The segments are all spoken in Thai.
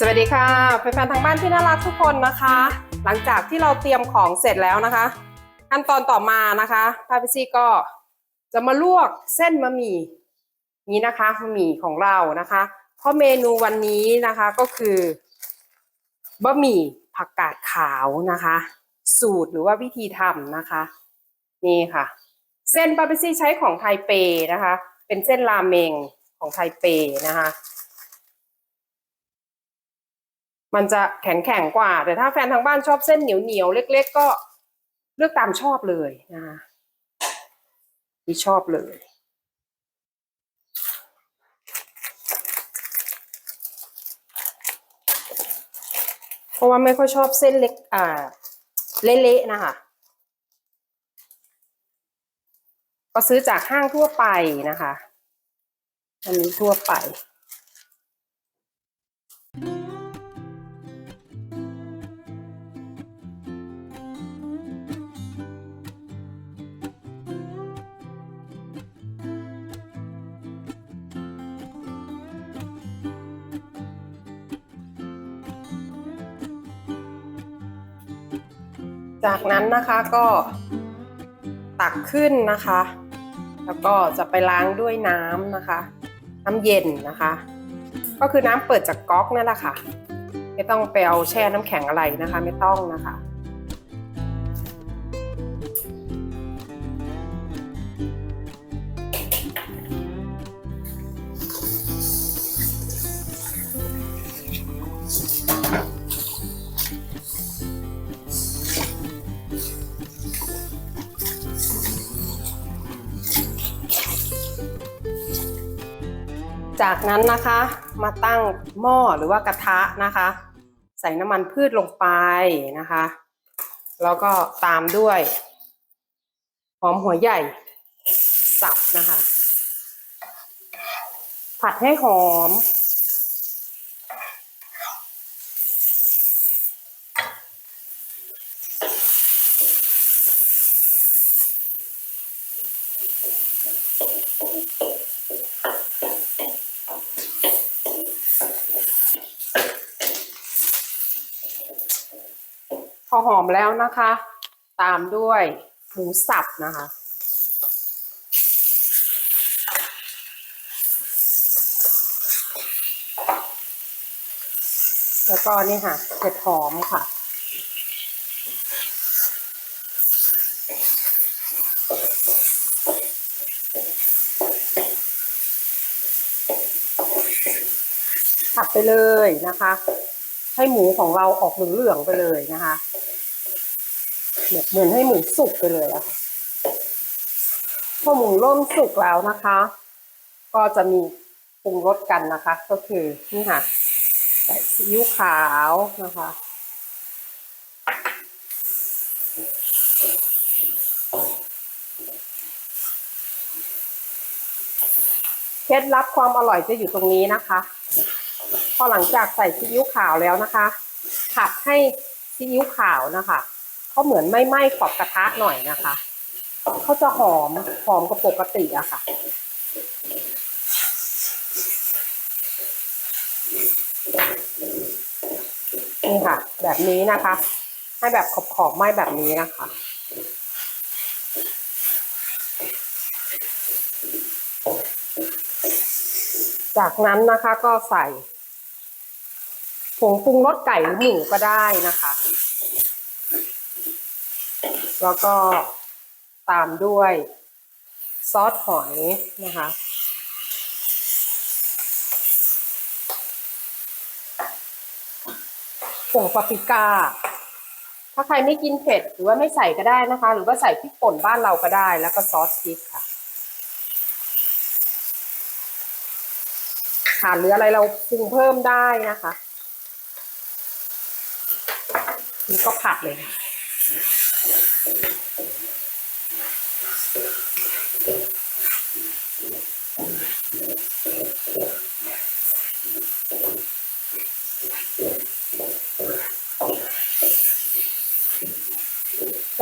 สวัสดีค่ะแฟนๆทางบ้านที่น่ารักทุกคนนะคะ หลังจากที่เราเตรียมของเสร็จแล้วนะคะขั้นตอนต่อมานะคะพาพิซี่ก็จะมาลวกเส้นบะหมี่นี้นะคะบะหมี่ของเรานะคะเพราะเมนูวันนี้นะคะก็คือบะหมี่ผักกาดขาวนะคะ สูตรหรือว่าวิธีทำนะคะ นี่ค่ะ เส้นปาเปซี่ใช้ของไทเปนะคะ เป็นเส้นราเมงของไทเปนะคะ มันจะแข็งแข็งกว่า แต่ถ้าแฟนทางบ้านชอบเส้นเหนียวเหนียวเล็ก ๆ ก็เลือกตามชอบเลยนะคะที่ชอบเลย เพราะว่าไม่ค่อยชอบเส้นเล็กอ่าเละๆนะคะก็ซื้อจากห้างทั่วไปนะคะ อันนี้ทั่วไป จากนั้นนะคะก็ตักขึ้นนะคะ แล้วก็จะไปล้างด้วยน้ำนะคะ น้ำเย็นนะคะ ก็คือน้ำเปิดจากก๊อกนั่นแหละค่ะ ไม่ต้องไปเอาแช่น้ำแข็งอะไรนะคะ ไม่ต้องนะคะ จากนั้นนะคะมาตั้งหม้อหรือว่ากระทะนะคะ ใส่น้ำมันพืชลงไปนะคะ แล้วก็ตามด้วยหอมหัวใหญ่สับนะคะ ผัดให้หอม พอหอมแล้วนะคะ ตามด้วยหมูสับนะคะ แล้วก็นี่ค่ะเห็ดหอมค่ะผัดไปเลยนะคะ ให้หมูของเราออกเหลืองๆไปเลยนะคะ แบบเหมือนให้หมูสุกไปเลยอะค่ะพอหมูเริ่มสุกแล้วนะคะ ก็จะมีปรุงรสกันนะคะ ก็คือนี่ค่ะใส่ซีอิ๊วขาวนะคะเคล็ดลับความอร่อยจะอยู่ตรงนี้นะคะ พอหลังจากใส่ซีอิ๊วขาวแล้วนะคะ ผัดให้ซีอิ๊วขาวนะคะ เขาเหมือนไม่ไหม้ขอบกระทะหน่อยนะคะเขาจะหอมหอมกว่าปกติอะค่ะนี่ค่ะ แบบนี้นะคะ ให้แบบขอบขอบๆไหม้แบบนี้นะคะจากนั้นนะคะก็ใส่ผงปรุงรสไก่หรือหมูก็ได้นะคะ แล้วก็ตามด้วยซอสหอยนะคะ ผงปาปริก้า ถ้าใครไม่กินเผ็ดหรือว่าไม่ใส่ก็ได้นะคะ หรือว่าใส่พริกป่นบ้านเราก็ได้ แล้วก็ซอสพริกค่ะขาดหรืออะไรเราปรุงเพิ่มได้นะคะนี่ก็ผัดเลยค่ะ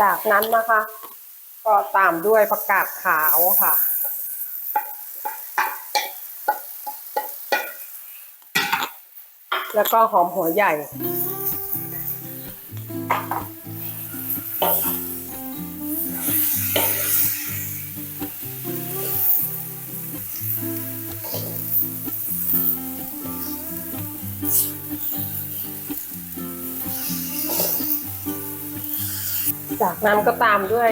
จากนั้นนะคะ ก็ตามด้วยผักกาดขาวค่ะ แล้วก็หอมหัวใหญ่ จากนั้นก็ตามด้วย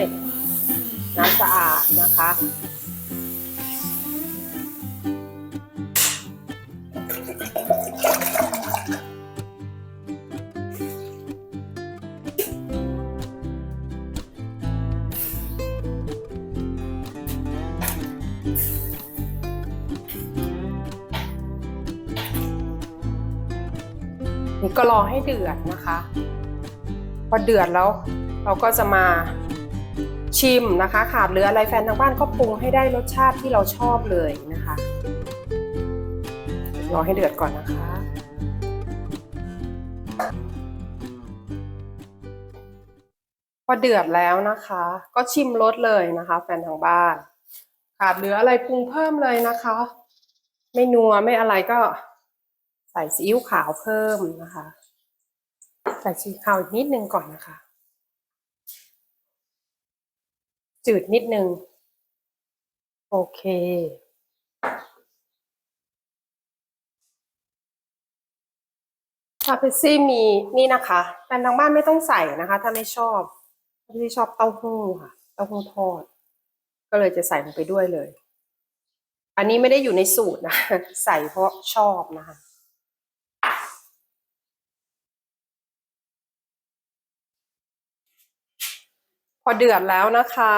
น้ำสะอาดนะคะ นี่ก็รอให้เดือดนะคะ พอเดือดแล้ว เราก็จะมาชิมนะคะ ขาดเหลืออะไรแฟนทางบ้านก็ปรุงให้ได้รสชาติที่เราชอบเลยนะคะรอให้เดือดก่อนนะคะ พอเดือดแล้วนะคะ ก็ชิมรสเลยนะคะ แฟนทางบ้าน ขาดเหลืออะไรปรุงเพิ่มเลยนะคะ ไม่นัวไม่อะไรก็ใส่ซีอิ๊วขาวเพิ่มนะคะ ใส่ซีอิ๊วขาวอีกนิดนึงก่อนนะคะ จืดนิดนึง โอเค คาเฟซี่มีนี่นะคะแฟนทางบ้านไม่ต้องใส่นะคะ ถ้าไม่ชอบที่ชอบเต้าหู้ค่ะ เต้าหู้ทอด ก็เลยจะใส่ลงไปด้วยเลย อันนี้ไม่ได้อยู่ในสูตรนะ ใส่เพราะชอบนะคะ พอเดือดแล้วนะคะ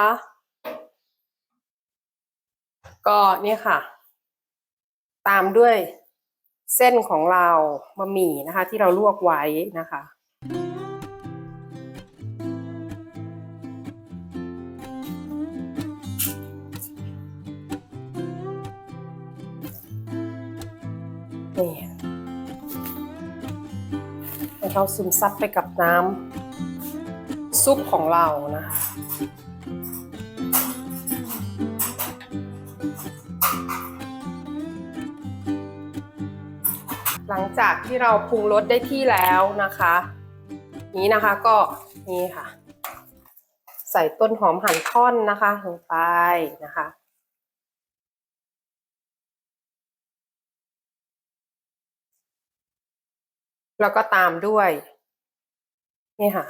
ก็เนี่ยค่ะ ตามด้วยเส้นของเราบะหมี่นะคะ ที่เราลวกไว้นะคะนี่ให้เขาซึมซับไปกับน้ำ ซุปของเรานะคะ หลังจากที่เราปรุงรสได้ที่แล้วนะคะ นี้นะคะก็นี่ค่ะ ใส่ต้นหอมหั่นท่อนนะคะลงไปนะคะแล้วก็ตามด้วย นี่ค่ะ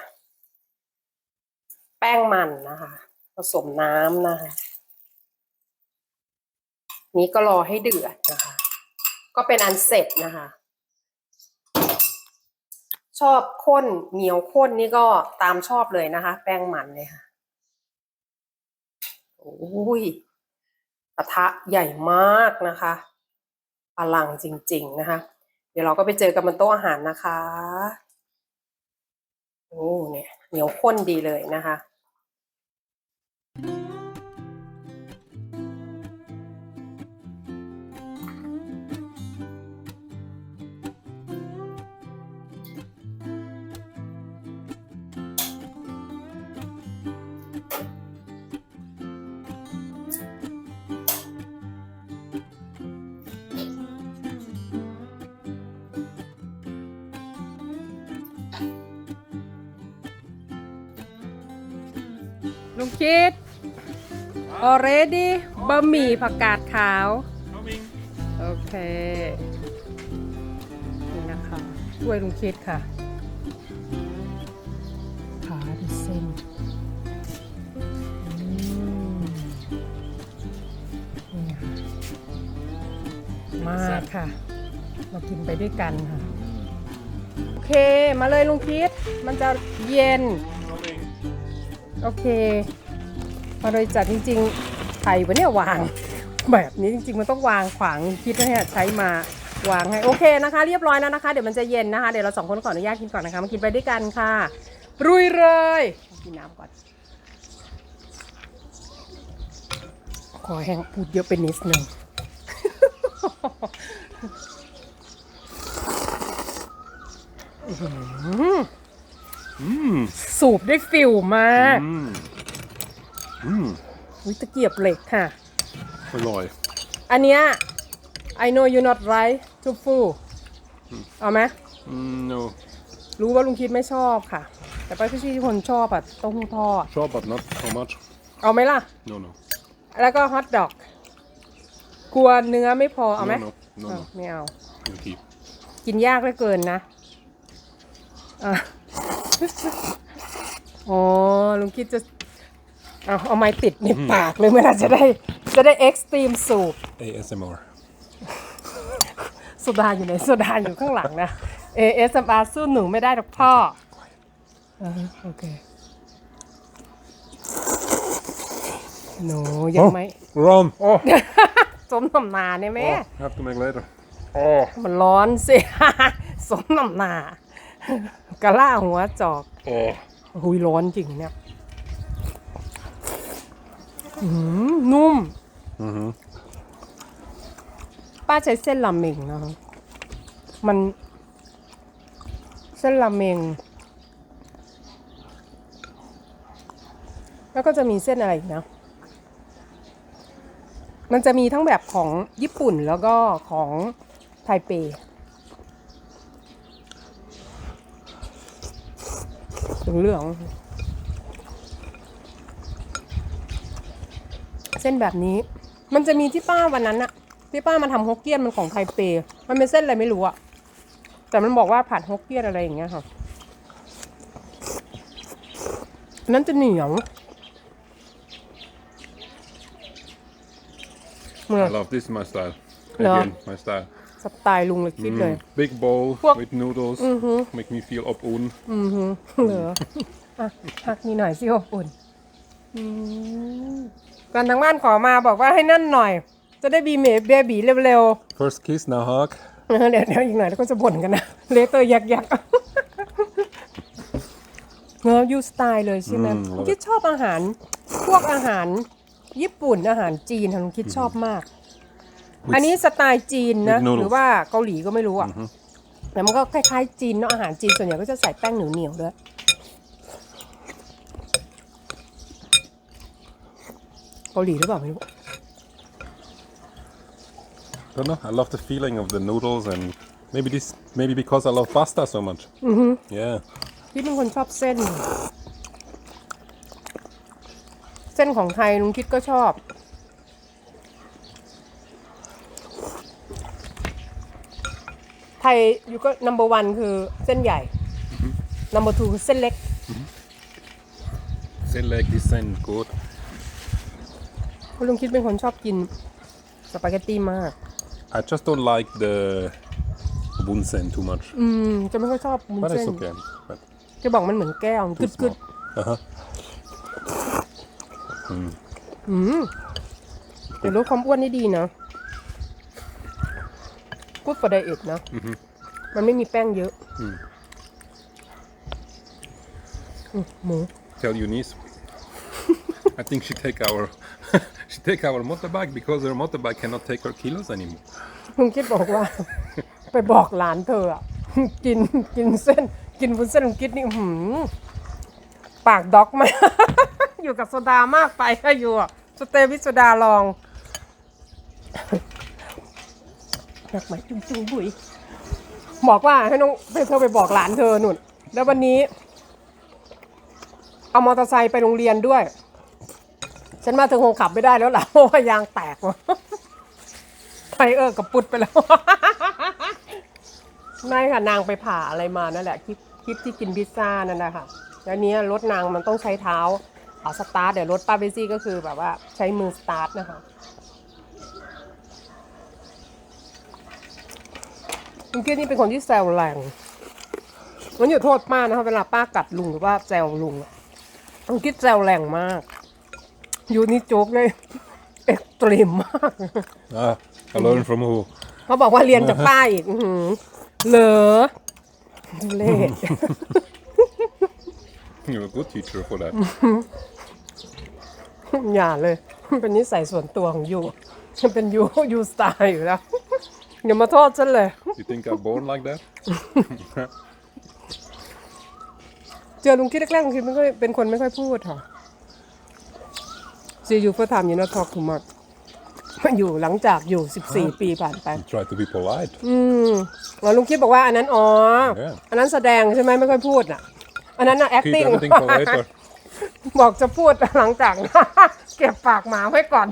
แป้งมันนะคะ ผสมน้ำนะคะ นี้ก็รอให้เดือดนะคะ ก็เป็นอันเสร็จนะคะ ชอบข้นเหนียวข้นนี่ก็ตามชอบเลยนะคะ แป้งมันเลยค่ะโอ้ยกระทะใหญ่มากนะคะอลังจริง ๆ นะคะ เดี๋ยวเราก็ไปเจอกันบนโต๊ะอาหารนะคะ โอ้เนี่ย เหนียวข้นดีเลยนะคะ ลุงคิด already บะหมี่ผักกาดขาว Coming. โอเค นี่นะคะช่วยลุงคิดค่ะ ขาดูเส้นอืมนี่ค่ะมากค่ะ มากินไปด้วยกันค่ะ โอเค มาเลยลุงคิด มันจะเย็น Coming. โอเคพอโดยจัดจริงๆไข่วะเนี่ยวาง แบบนี้จริงๆมันต้องวางขวางคิดนะเนี่ยใช้มาวางให้โอเคนะคะ เรียบร้อยแล้วนะคะ เดี๋ยวมันจะเย็นนะคะเดี๋ยวเราสองคนขออนุญาตกินก่อนนะคะมากินไปด้วยกันค่ะรุยเลยกินน้ำก่อนขอแห้งพูดเยอะไปนิดนึงอื สูบได้ฟิลมาก Mmm. Mmm. วิตะเกียบเหล็กค่ะ Alloy. อันเนี้ย I know you're not right to fool เอาไหม Mm, no. รู้ว่าลุงคิดไม่ชอบค่ะ แต่ป้าพี่ที่คนชอบอะเต้าหู้ทอด Sure, but not so much. เอาไหมล่ะ No, no. แล้วก็ฮอทดอกกลัวเนื้อไม่พอ เอาไหม No, no, no, เออ no. ไม่เอา We'll keep. กินยากเหลือเกินนะอะ อ๋อลุงคิดจะเอาเอาไม้ติดในปากเลยเมื่อไหร่จะได้จะได้เอ็กซ์ตรีมสูบ ASMR. โซดาอยู่ไหนโซดาอยู่ข้างหลังนะ ASMR สู้หนูไม่ได้หรอกพ่ออ่าโอเคหนูยังไม่ Ron! Oh! สมน้ำหนาเนี่ยแม่ oh! Have to make later. Oh! มันร้อนสิ สมน้ำหนา กะล่าหัวจอก Oh! หุยร้อนจริงเนี่ยอื้อหือนุ่ม Mm-hmm. ป้าใช้เส้นราเมงนะคะมัน เส้นราเมง แล้วก็จะมีเส้นอะไรอีกนะ มันจะมีทั้งแบบของญี่ปุ่นแล้วก็ของไทเป เหลืองๆเส้นแบบนี้ มันจะมีที่ป้าวันนั้นอะที่ป้ามาทำฮกเกี้ยนมันของไทเป มันเป็นเส้นอะไรไม่รู้อะแต่มันบอกว่าผัดฮกเกี้ยนอะไรอย่างเงี้ยค่ะอันนั้นจะเหนียวเมื่อ I love this my style. No. Again, my style. สไตล์ลุงเลยคิดเลย Mm, Big bowl Fuck. with noodles. Make me feel up un. อือฮึเหรออะพักนี้หน่อยสิอบอุ่นอืมก่อนทางบ้านขอมาบอกว่าให้นั่นหน่อย จะได้บีเมเบบีเร็ว First kiss, now hug. ๆเออเดี๋ยวเดี๋ยวอีกหน่อยแล้วก็จะบ่นกันนะเลเตอร์ยักยักๆเงอยูสไตล์เลยใช่ไหมอืมลุงคิดชอบอาหาร พวกอาหารญี่ปุ่นอาหารจีนค่ะลุงคิดชอบมาก With อันนี้สไตล์จีนนะ with noodles หรือว่าเกาหลีก็ไม่รู้อะ แต่มันก็คล้ายๆจีนเนาะอาหารจีนส่วนใหญ่ก็จะใส่แป้งเหนียวๆด้วย เกาหลีหรือเปล่าไม่รู้ Don't know. I love the feeling of the noodles and maybe this maybe because I love pasta so much. Mm-hmm. Yeah. พี่เป็นคนชอบเส้น เส้นของไทยลุงคิดก็ชอบ ทยอยู่ก็ number one คือเส้นใหญ่ number two คือเส้นเล็ก Say like this and good. เพราะลุงคิดเป็นคนชอบกินสปาเกตตี้มาก I just don't like the bunsen too much. อืม จะไม่ค่อยชอบมุน But เส้น it's okay. But จะบอกมันเหมือนแก้วกึ too ดกึด small. Uh-huh. แต่ลดความอ้วนนี่ดีนะ กูด for diet นะมันไม่มีแป้งเยอะอืมหมู Tell Eunice. I think she take our she take our motorbike because her motorbike cannot take her kilos anymore. ลุงคิดบอกว่า ไปบอกหลานเธออะ กินกินเส้น กินวุ้นเส้นลุงคิดนี่อื้อหือปากด็อกมาก อยู่กับโซดามากไปก็อยู่อะสเตวิสโซดาลอง อยากไหมจุ้งจุงบุยบอกว่าให้น้องเธอไปบอกหลานเธอหนุนแล้ววันนี้ เอามอเตอร์ไซค์ไปโรงเรียนด้วย ฉันมาเธอคงขับไม่ได้แล้วล่ะเพราะว่ายางแตกไทเออร์กับปุดไปแล้วไม่ค่ะนางไปผ่าอะไรมานั่นแหละคลิปคลิปที่กินพิซซ่านั่นนะคะแล้วนี้รถนางมันต้องใช้เท้าเอาสตาร์ทเดี๋ยวรถป้าเบซี่ก็คือแบบว่าใช้มือสตาร์ทนะคะ ลุงคิดนี่เป็นคนที่แซวแรงมันอย่าโทษป้านะคะเวลาป้ากัดลุงหรือว่าแซวลุงอะลุงคิดแซวแรงมาก อยู่นี่โจ๊กเลยเอ็กตรีมมาก Ah, I learned from who? เขาบอกว่าเรียนจากป้าอีกอื้อหือเหรอทุเล่ You're a good teacher for that. อย่าเลย เป็นนิสัยส่วนตัวของยูมันเป็นยูยูสไตล์อยู่แล้ว อย่ามาโทษฉันเลย You think I'm born like that? เจอลุงคิดแรกๆลุงคิดไม่ค่อยเป็นคนไม่ค่อยพูดค่ะ See you first time you not talk too much อยู่หลังจากอยู่ 14 ปีผ่านไป Try to be polite. อืมแล้วลุงคิดบอกว่าอันนั้นอ๋อ Yeah. อันนั้นแสดงใช่ไหมไม่ค่อยพูดอะ อันนั้นน่ะ Keep acting everything for later. บอกจะพูดหลังจาก เก็บปากหมาไว้ก่อน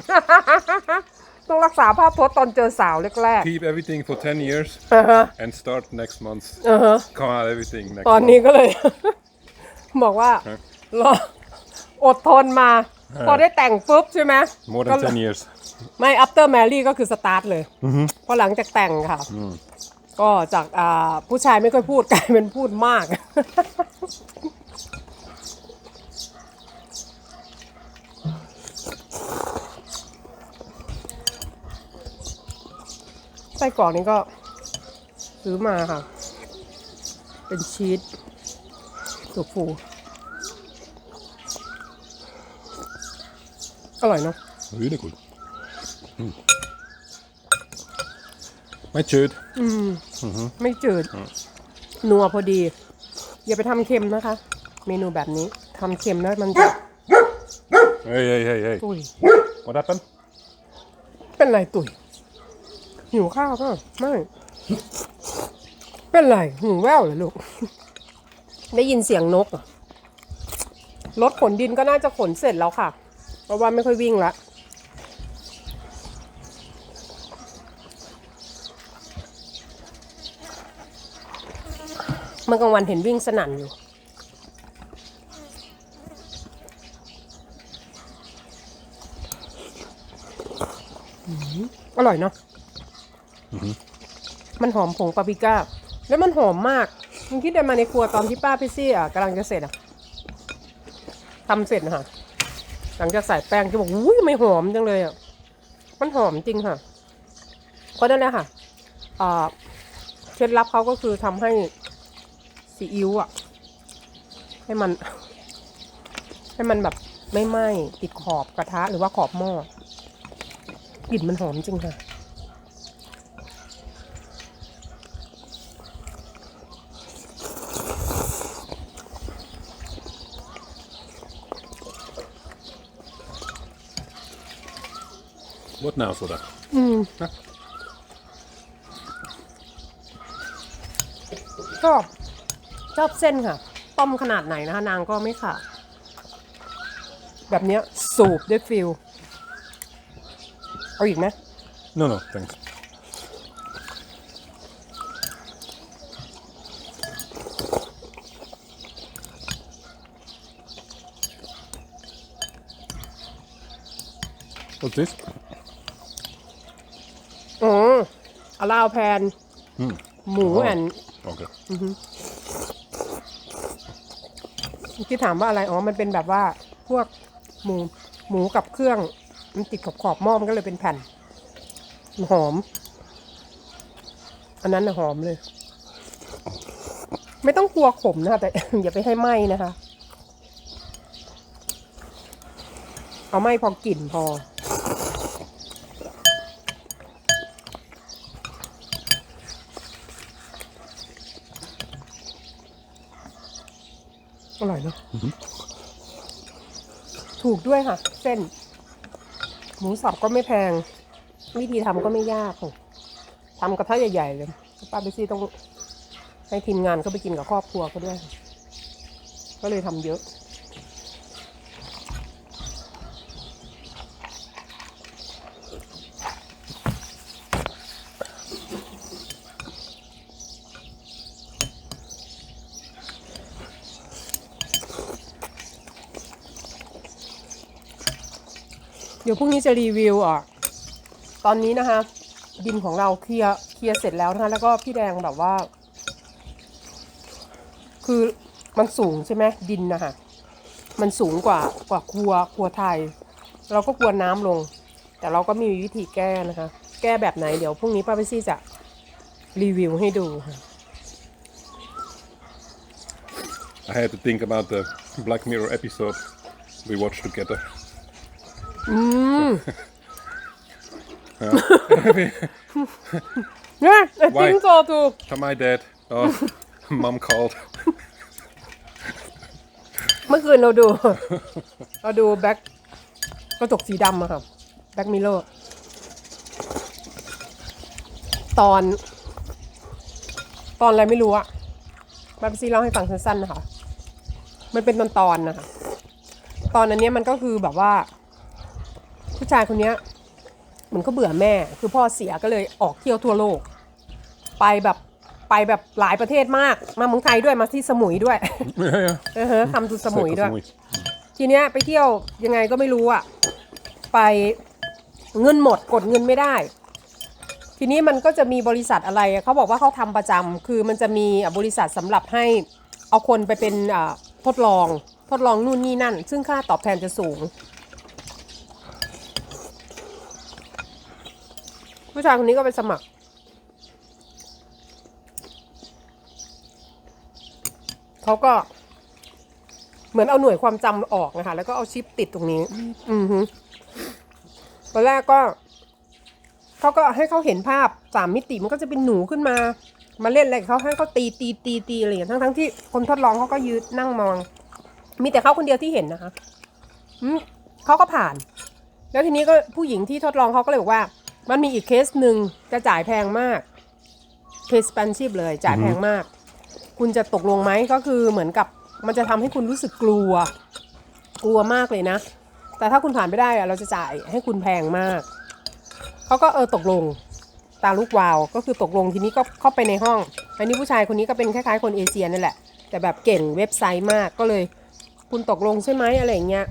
ต้องรักษาภาพพจน์ตอนเจอสาวแรก Keep everything for 10 years ๆอ่าฮะ and start next month. อ่าฮะ Come out everything next ตอน month. นี้ก็เลย บอกว่าฮะ รออดทนมา พอได้แต่งปุ๊บใช่ไหม More ก็ than 10 years. ไม่ after marry ก็คือสตาร์ทเลยพอหลังจากแต่งค่ะ ก็จากอ่าผู้ชายไม่ค่อยพูดกลายเป็นพูดมาก ส้กรอกนี้ก็ซื้อมาค่ะ เป็นชีสถั่วฟู อร่อยเนาะ Really good. Mm. My chud. ไม่จืด นัวพอดี อย่าไปทำเค็มนะคะ เมนูแบบนี้ทำเค็มแล้วมันจะ Hey, hey, hey, hey. ตุย What happened? เป็นไรตุย หิวข้าวก็ไม่ เป็นไรหูแว่วเลยลูก ได้ยินเสียงนกเหรอรถขนดินก็น่าจะขนเสร็จแล้วค่ะ เพราะว่าไม่ค่อยวิ่งละเมื่อกลางวันเห็นวิ่งสนั่นอยู่ อร่อยเนาะ มันหอมผงปาปริก้า แล้วมันหอมมากมึงคิดเดินมาในครัวตอนที่ป้าพี่ซี่อะกำลังจะเสร็จอะทำเสร็จนะคะหลังจากใส่แป้งที่บอกอุ้ยไม่หอมจังเลยอะมันหอมจริงค่ะเพราะนั่นแหละค่ะเคล็ดลับเขาก็คือทำให้ซีอิ๊วอะ ให้มัน ให้มันแบบไม่ไหม้ติดขอบกระทะหรือว่าขอบหม้อกลิ่นมันหอมจริงค่ะ What now, Soda? อืมชอบชอบเส้นค่ะ ต้มขนาดไหนนะคะ นางก็ไม่ขาดแบบเนี้ยสูบด้วยฟิลเอาอีกไหม No, no, thanks. What's this? อ๋อ อาลาวแพน Hmm. หมูแอน Okay. ที่ถามว่าอะไร อ๋อ มันเป็นแบบว่าพวกหมูหมูกับเครื่อง มันติดขอบขอบๆหม้อมันก็เลยเป็นแผ่นมันหอม อันนั้นนะหอมเลย ไม่ต้องกลัวขมนะคะแต่ อย่าไปให้ไหม้นะคะ เอาไหม้พอกลิ่นพออร่อยเนอะถูก ด้วยค่ะ เส้น หมูสับก็ไม่แพง วิธีทำก็ไม่ยากค่ะทำกระทะใหญ่ๆเลยป้าเบซี่ต้องให้ทีมงานเขาไปกินกับครอบครัวเขาด้วย ก็เลยทำเยอะ ยวพรุ่งนี้จะรีวิวอะ ตอนนี้นะคะ ดินของเราเคลียร์เคลียร์เสร็จแล้วนะคะ แล้วก็พี่แดงแบบว่า คือมันสูงใช่ไหมดินนะคะมันสูงกว่ากว่าครัวครัวไทย เราก็กลัวน้ำลง แต่เราก็มีวิธีแก้นะคะ แก้แบบไหนเดี๋ยวพรุ่งนี้ป้าไปซี่จะรีวิวให้ดูค่ะ I had to think about the Black Mirror episode we watched together. อืมเนี่ยไอ้ติ้งโจทู To my dad. Oh, mom called. เมื่อคืนเราดู เราดูแบ็คกระจกสีดำอะค่ะแบ็คมิเลอร์ตอน ตอนอะไรไม่รู้อะมาพี่ซีเล่าให้ฟังสั้นๆนะคะ มันเป็นตอนตอนๆนะคะ ตอนนั้นเนี้ยมันก็คือแบบว่าผู้ ชายคนเนี้ยเหมือนก็เบื่อแม่ คือพ่อเสียก็เลยออกเที่ยวทั่วโลก ไปแบบไปแบบหลายประเทศมาก มาเมืองไทยด้วยมาที่สมุยด้วย Ja, ja. เออฮะคำทูสมุยด้วย Samui. ทีเนี้ยไปเที่ยวยังไงก็ไม่รู้อะไปเงินหมดกดเงินไม่ได้ ทีนี้มันก็จะมีบริษัทอะไรอะเขาบอกว่าเขาทำประจำคือมันจะมีอะบริษัทสำหรับให้เอาคนไปเป็นอ่าทดลองทดลองนู่นนี่นั่น ซึ่งค่าตอบแทนจะสูง ผู้ชายคนนี้ก็ไปสมัคร เขาก็ เหมือนเอาหน่วยความจำออกนะคะ แล้วก็เอาชิปติดตรงนี้ อือฮึตอนแรกก็ เขาก็ให้เขาเห็นภาพสามมิติมันก็จะเป็นหนูขึ้นมา มาเล่นอะไรกับเขาให้เขาตีตีตีตีอะไรอย่างเงี้ยทั้งทั้งที่คนทดลองเขาก็ยืนนั่งมอง มีแต่เขาคนเดียวที่เห็นนะคะอืเขาก็ผ่าน แล้วทีนี้ก็ผู้หญิงที่ทดลองเขาก็เลยบอกว่า มันมีอีกเคสหนึ่งจะจ่ายแพงมาก เคสสเปนชีพเลยจ่ายแพงมาก คุณจะตกลงไหมก็คือเหมือนกับมันจะทำให้คุณรู้สึกกลัว กลัวมากเลยนะ แต่ถ้าคุณผ่านไม่ได้อะเราจะจ่ายให้คุณแพงมากเขาก็เออตกลงตาลูกวาวก็คือตกลงทีนี้ก็เข้าไปในห้อง อันนี้ผู้ชายคนนี้ก็เป็นคล้ายๆคนเอเชียนั่นแหละ แต่แบบเก่งเว็บไซต์มากก็เลย คุณตกลงใช่ไหมอะไรอย่างเงี้ย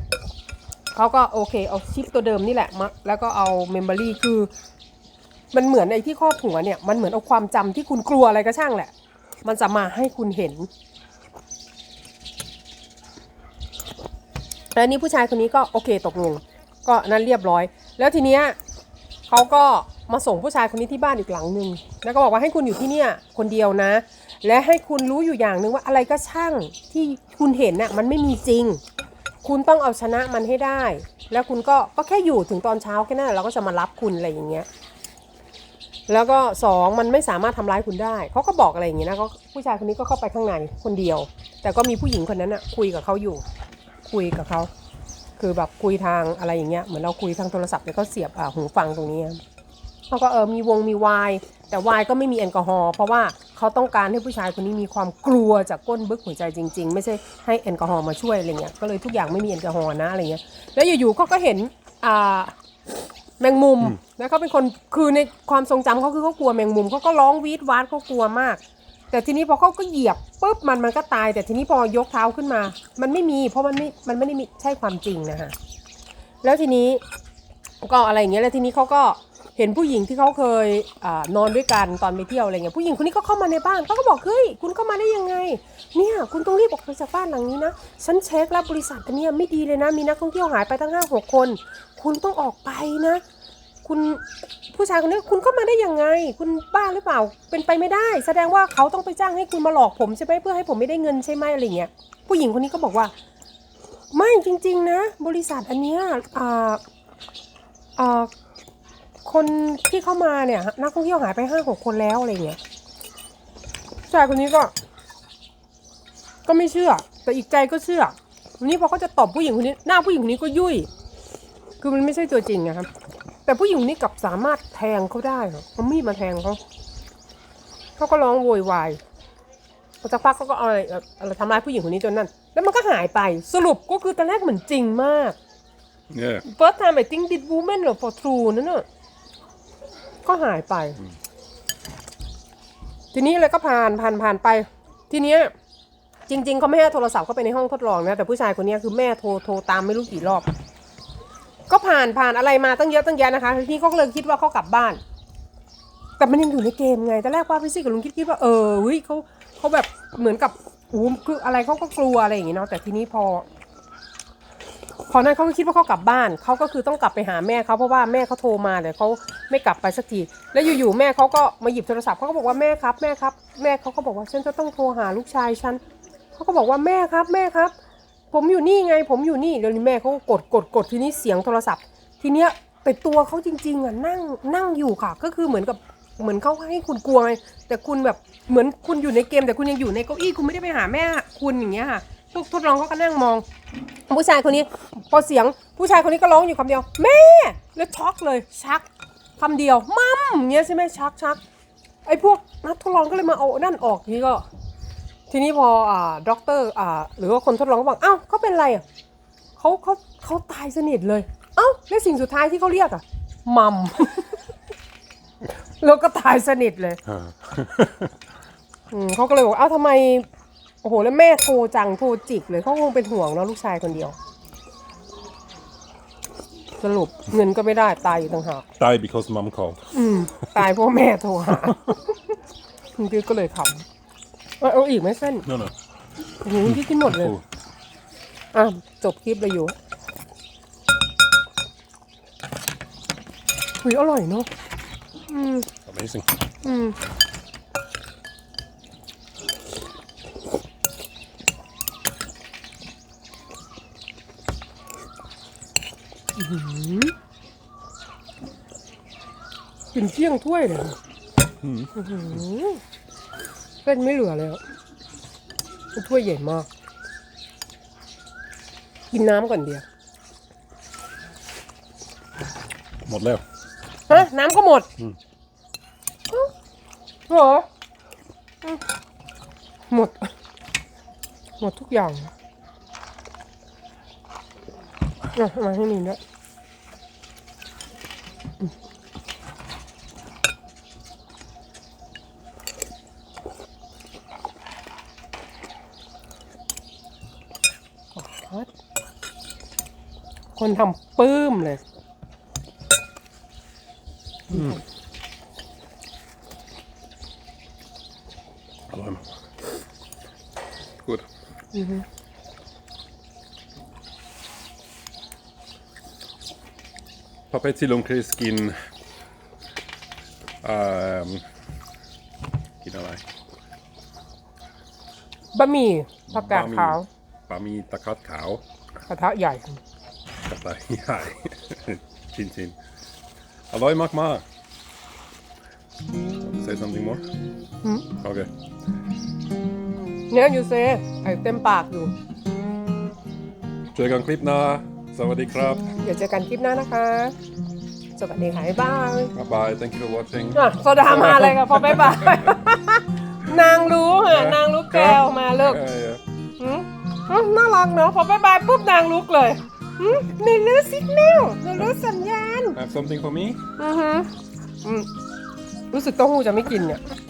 เขาก็โอเคเอาชิปตัวเดิมนี่แหละมาแล้วก็เอาเมมโมรี่คือ มันเหมือนไอ้ที่ครอบหัวเนี่ย มันเหมือนเอาความจำที่คุณกลัวอะไรก็ช่างแหละ มันจะมาให้คุณเห็นแล้วนี่ผู้ชายคนนี้ก็โอเคตกลง ก็นั้นเรียบร้อย แล้วทีเนี้ยเขาก็มาส่งผู้ชายคนนี้ที่บ้านอีกหลังหนึ่งแล้วก็บอกว่าให้คุณอยู่ที่เนี่ยคนเดียวนะ และให้คุณรู้อยู่อย่างหนึ่งว่าอะไรก็ช่างที่คุณเห็นน่ะมันไม่มีจริง คุณต้องเอาชนะมันให้ได้ แล้วคุณก็ก็แค่อยู่ถึงตอนเช้าแค่นั้นเราก็จะมารับคุณอะไรอย่างเงี้ย แล้วก็สองมันไม่สามารถทำร้ายคุณได้เขาก็บอกอะไรอย่างเงี้ยนะเขาผู้ชายคนนี้ก็เข้าไปข้างในคนเดียว แต่ก็มีผู้หญิงคนนั้นอะคุยกับเขาอยู่ คุยกับเขาคือแบบคุยทางอะไรอย่างเงี้ยเหมือนเราคุยทางโทรศัพท์แล้วก็เสียบหูฟังตรงนี้เขาก็เออมีวงมีวน์แต่วน์ก็ไม่มีแอลกอฮอล์เพราะว่า เขาต้องการให้ผู้ชายคนนี้มีความกลัวจากก้นบึกหัวใจจริง ๆ ไม่ใช่ให้แอลกอฮอล์มาช่วยอะไรเงี้ยก็เลยทุกอย่างไม่มีแอลกอฮอล์นะอะไรเงี้ยแล้วอยู่ๆเขาก็เห็นอ่าแมงมุมแล้วเขาเป็นคนคือในความทรงจำเขาคือเขากลัวแมงมุมเขาก็ร้องวีดวาดเขากลัวมาก แต่ทีนี้พอเขาก็เหยียบปุ๊บมันมันก็ตาย แต่ทีนี้พอยกเท้าขึ้นมา มันไม่มี เพราะมันไม่มันไม่ได้มีใช่ความจริงนะคะแล้วทีนี้ก็อะไรอย่างเงี้ยแล้วทีนี้เขาก็ เห็นผู้หญิงที่เขาเคยอนอนด้วยกันตอนไปเที่ยวอะไรเงี้ยผู้หญิงคนนี้ก็เข้ามาในบ้านเขาก็บอกเฮ้ยคุณเข้ามาได้ยังไง เนี่ยคุณต้องรีบออกไปจากบ้านหลังนี้นะฉันเช็คแล้วบริษัทอันเนี้ยไม่ดีเลยนะ มีนักท่องเที่ยวหายไปตั้งห้าหกคน คุณต้องออกไปนะ คุณผู้ชายคนนี้คุณเข้ามาได้ยังไง คุณบ้าหรือเปล่าเป็นไปไม่ได้ แสดงว่าเขาต้องไปจ้างให้คุณมาหลอกผมใช่ไหมเพื่อให้ผมไม่ได้เงินใช่ไหมอะไรเงี้ยผู้หญิงคนนี้ก็บอกว่า ไม่จริง ๆ นะ บริษัทอันเนี้ยอ่าอ่า คนที่เข้ามาเนี่ย นักท่องเที่ยวหายไปห้าหกคนแล้วอะไรเงี้ยผู้ชายคนนี้ก็ ก็ไม่เชื่อ แต่อีกใจก็เชื่อทีนี้พอเขาจะตอบผู้หญิงคนนี้ หน้าผู้หญิงคนนี้ก็ยุ่ย คือมันไม่ใช่ตัวจริงนะครับ แต่ผู้หญิงคนนี้กลับสามารถแทงเขาได้เหรอเอามีดมาแทงเขาเขาก็ร้องโวยวายพอสักพักเขาก็เอาอะไรอะไรทำร้ายผู้หญิงคนนี้จนนั่น แล้วมันก็หายไป สรุปก็คือตอนแรกเหมือนจริงมาก Yeah. first time I think did woman หรือ for true นั่นน่ะ ก็หายไป ทีนี้เลยก็ผ่านผ่านผ่านไป ทีเนี้ยจริง ๆ เขาไม่ให้โทรศัพท์เข้าไปในห้องทดลองนะ แต่ผู้ชายคนนี้คือแม่โทรโทรตามไม่รู้กี่รอบ ก็ผ่านผ่านอะไรมาตั้งเยอะตั้งแยะนะคะ ทีนี้เขาก็เลยคิดว่าเขากลับบ้าน แต่มันยังอยู่ในเกมไงแต่แรกว่าพี่ซี่กับลุงคิดคิดว่าเออเฮ้ยเขาเขาแบบเหมือนกับอู้คืออะไรเขาก็กลัวอะไรอย่างงี้เนาะแต่ทีนี้พอ พอนั้นเขาก็คิดว่าเขากลับบ้านเขาก็คือต้องกลับไปหาแม่เขาเพราะว่าแม่เขาโทรมาแต่เขาไม่กลับไปสักทีแล้วอยู่ๆแม่เขาก็มาหยิบโทรศัพท์เขาก็บอกว่าแม่ครับแม่ครับ แม่เขาก็บอกว่าฉันจะต้องโทรหาลูกชายฉันเขาก็บอกว่าแม่ครับแม่ครับ ผมอยู่นี่ไงผมอยู่นี่เดี๋ยวนี้แม่เขาก็กดกดกดทีนี้เสียงโทรศัพท์ ทีเนี้ยแต่ตัวเขาจริงๆอะนั่งนั่งอยู่ค่ะ ก็คือเหมือนกับเหมือนเขาให้คุณกลัวไงแต่คุณแบบเหมือนคุณอยู่ในเกม แต่คุณยังอยู่ในเก้าอี้คุณไม่ได้ไปหาแม่คุณอย่างเงี้ยค่ะ ทดทดลองเขาก็นั่งมอง ผู้ชายคนนี้ พอเสียงผู้ชายคนนี้ก็ร้องอยู่คำเดียว แม่แล้วช็อกเลยชักคำเดียวมัมอย่างเงี้ยใช่ไหมชักชักไอ้พวกนักทดลองก็เลยมาเอานั่นออกทีนี้ก็ ทีนี้พออ่าด็อกเตอร์อ่าหรือว่าคนทดลองก็บอกอ้าวเขาเป็นไรอะเขาเขาเขาตายสนิทเลย เอ้าแล้วสิ่งสุดท้ายที่เขาเรียกอะมัมแล้วก็ตายสนิทเลย Uh, อืมเขาก็เลยบอกเอ้าทำไม โอ้โห แล้วแม่โทรจังโทรจิกเลยเขาคงเป็นห่วงเนาะลูกชายคนเดียว สรุปเงินก็ไม่ได้ตายอยู่ต่างหาก die because mom called. อืม ตายเพราะแม่โทรหา คุณพี่ก็เลยขำเอาเอาอีกไหมเส้น No, no. โอ้โหพี่กินหมดเลย Oh, อะ จบคลิปเลยอยู่หุยอร่อยเนาะอืม amazing. อืม อื้อหือ กินเที่ยงถ้วยเลยนะอื้อหือเส้นไม่เหลือแล้วถ้วยใหญ่มาก กินน้ำก่อนเดียว หมดแล้ว ฮะ น้ำก็หมดอ้าวเหรออืมหมด หมดทุกอย่าง อะมาให้นี่ด้วยคนทำปื้มเลยอร่อยมาก Good. พอ ไปที่โรงคริสกินอ่ากินอะไรบะหมี่ผักกาดขาวบะหมี่ตะกัดขาวกระทะใหญ่กับอะไรใหญ่ ชินชินอร่อยมากมาก Say something more? หืม Okay. เนี่ยยูเซไอเต็มปากอยู่ เจอกันคลิปหน้า สวัสดีครับ เดี๋ยวเจอกันคลิปหน้านะคะ สวัสดีค่ะบ๊ายบาย Bye bye. Thank you for watching. อะโซดามาเลยค่ะพอบ๊ายบาย นางรู้ค่ะนางรู้แก้วมาเลิก Yeah, yeah. หืมอืมน่ารักเนาะพอบ๊ายบายปุ๊บนางลุกเลยหืมหนูรู้สิกแนลหนูรู้สัญญาณ Have something for me? อือฮึอืมรู้สึกเต้าหู้จะไม่กินเนี่ย Mm.